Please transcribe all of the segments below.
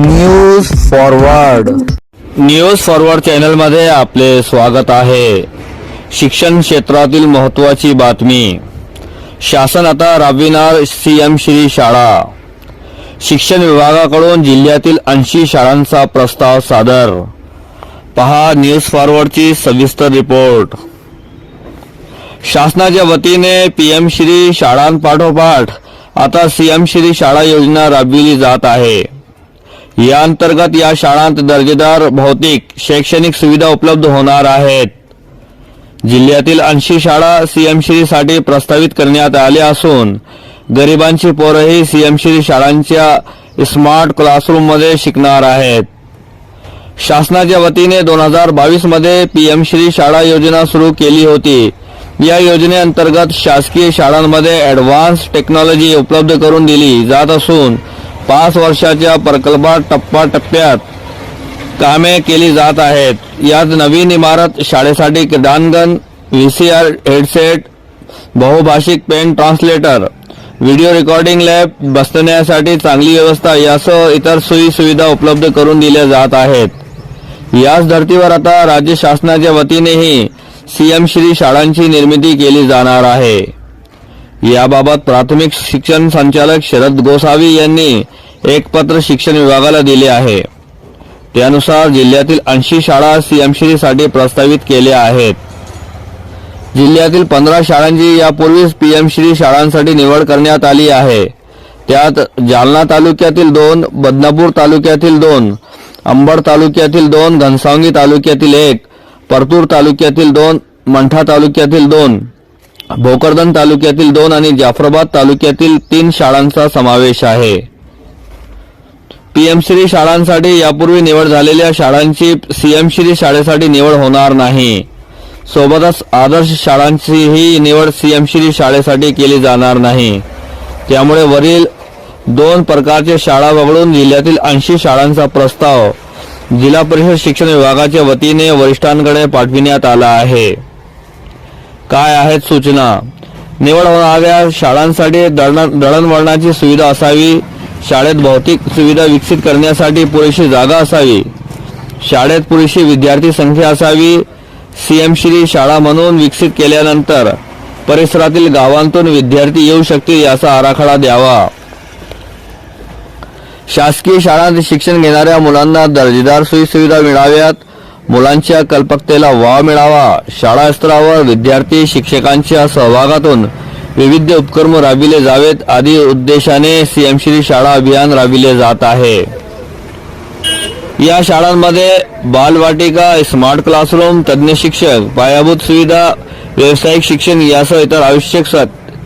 News forward news forward चॅनलमध्ये आपले स्वागत आहे. शिक्षण क्षेत्रातील महत्त्वाची बातमी. शासन आता राबविणार सीएम श्री शाळा. शिक्षण विभागाकडून जिल्ह्यातील ऐंशी शाळांचा प्रस्ताव सादर. पहा न्यूज फॉरवर्डची सविस्तर रिपोर्ट. शासनाच्या वतीने पीएम श्री शाळांपाठोपाठ आता सीएम श्री शाळा योजना राबविली जात आहे. या अंतर्गत या शाळांत दर्जेदार भौतिक शैक्षणिक सुविधा उपलब्ध होणार आहेत. जिल्ह्यातील ऐंशी शाळा सीएम प्रस्तावित करण्यात आल्या असून गरिबांची पोरंही सीएम श्री शाळांच्या स्मार्ट क्लासरूममध्ये शिकणार आहेत. शासनाच्या वतीने दोन हजार बावीसमध्ये पीएमश्री श्री शाळा योजना सुरू केली होती. या योजनेअंतर्गत शासकीय शाळांमध्ये ॲडव्हान्स टेक्नॉलॉजी उपलब्ध करून दिली जात असून पाच वर्षाच्या प्रकल्पात टप्प्याटप्प्यात कामे केली जात आहेत. यात नवीन इमारत शाळेसाठी क्रीडांगण आर हेडसेट बहुभाषिक pen translator video recording lab बसण्यासाठी चांगली व्यवस्था यासह इतर सोयी सुविधा उपलब्ध करून दिल्या जात आहेत. याच धर्तीवर आता राज्य शासनाच्या वतीनेही सीएम श्री शाळांची निर्मिती केली जाणार आहे. याबाबत प्राथमिक शिक्षण संचालक शरद गोसावी यांनी एक पत्र शिक्षण विभागाला दिले आहे. त्यानुसार जिल्ह्यातील ऐंशी शाळा सीएमसीसाठी प्रस्तावित केल्या आहेत. जिल्ह्यातील पंधरा शाळांची यापूर्वीच पीएमश्री शाळांसाठी निवड करण्यात आली आहे. त्यात जालना तालुक्यातील दोन बदनापूर तालुक्यातील दोन अंबड तालुक्यातील दोन घनसावंगी तालुक्यातील एक परतूर तालुक्यातील दोन मंठा तालुक्यातील दोन भोकरदन तालुक्यातील दोन आणि जाफराबाद तालुक्यातील तीन शाळांचा समावेश आहे. पीएमश्री शाळांसाठी यापूर्वी निवड झालेल्या शाळांची सीएमश्री शाळेसाठी निवड होणार नाही. सोबतच आदर्श शाळांचीही निवड सीएमश्री शाळेसाठी केली जाणार नाही. त्यामुळे वरील दोन प्रकारच्या शाळा वगळून जिल्ह्यातील ऐंशी शाळांचा प्रस्ताव जिल्हा परिषद शिक्षण विभागाच्या वतीने वरिष्ठांकडे पाठविण्यात आला आहे. काय आहेत सूचना? निवड होणाऱ्या शाळांसाठी दळण दळणवळणाची सुविधा असावी शाळेत भौतिक सुविधा विकसित करण्यासाठी पुरेशी जागा असावी. शाळेत पुरेशी विद्यार्थी संख्या असावी सीएमश्री शाळा म्हणून विकसित केल्यानंतर परिसरातील गावांतून विद्यार्थी येऊ शकतील याचा आराखडा द्यावा. शासकीय शाळांत शिक्षण घेणाऱ्या मुलांना दर्जेदार सोयीसुविधा मिळाव्यात मुलांच्या कल्पकतेला वाव मिळावा. शाळा स्तरावर विद्यार्थी शिक्षकांच्या सहभागातून विविध उपक्रम राबविले जावेत. आदी उद्देशाने सीएमश्री शाळा अभियान राबविले जात आहे. या शाळांमध्ये बालवाटिका स्मार्ट क्लासरूम तज्ज्ञ शिक्षक पायाभूत सुविधा व्यावसायिक शिक्षण यासह इतर आवश्यक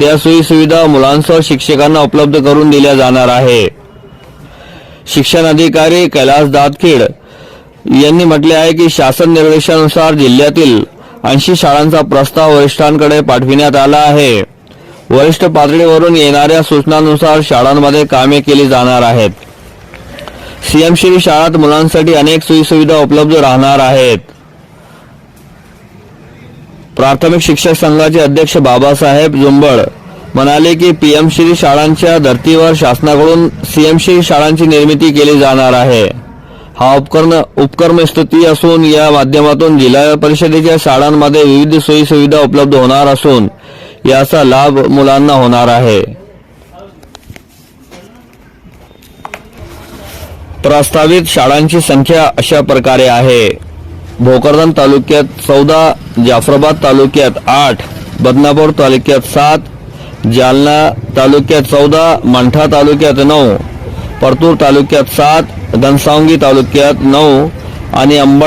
त्या सोयी सुविधा मुलांसह शिक्षकांना उपलब्ध करून दिल्या जाणार आहे. शिक्षण अधिकारी कैलास दातखेड यांनी म्हटले आहे की शासन निर्देशानुसार जिल्ह्यातील ऐंशी शाळांचा प्रस्ताव वरिष्ठांकडे पाठविण्यात आला आहे. वरिष्ठ पातळीवरून येणाऱ्या सूचनांनुसार शाळांमध्ये कामे केली जाणार आहेत. सीएमश्री शाळात मुलांसाठी अनेक सोयीसुविधा उपलब्ध राहणार आहेत. प्राथमिक शिक्षक संघाचे अध्यक्ष बाबासाहेब जुंबळ म्हणाले की पीएमश्री शाळांच्या धर्तीवर शासनाकडून सीएमश्री शाळांची निर्मिती केली जाणार आहे. हा उपकरण उपक्रम स्तुती असून या माध्यमातून जिल्हा परिषदेच्या शाळांमध्ये विविध सोयी सुविधा उपलब्ध होणार असून याचा लाभ मुलांना होणार आहे. प्रस्तावित शाळांची संख्या अशा प्रकारे आहे. भोकरदन तालुक्यात चौदा जाफराबाद तालुक्यात आठ बदनापूर तालुक्यात सात जालना तालुक्यात चौदा मंठा तालुक्यात नऊ परतूर तालुक्यात सात घनसावंगी तालुक्यात नऊ आणि अंबड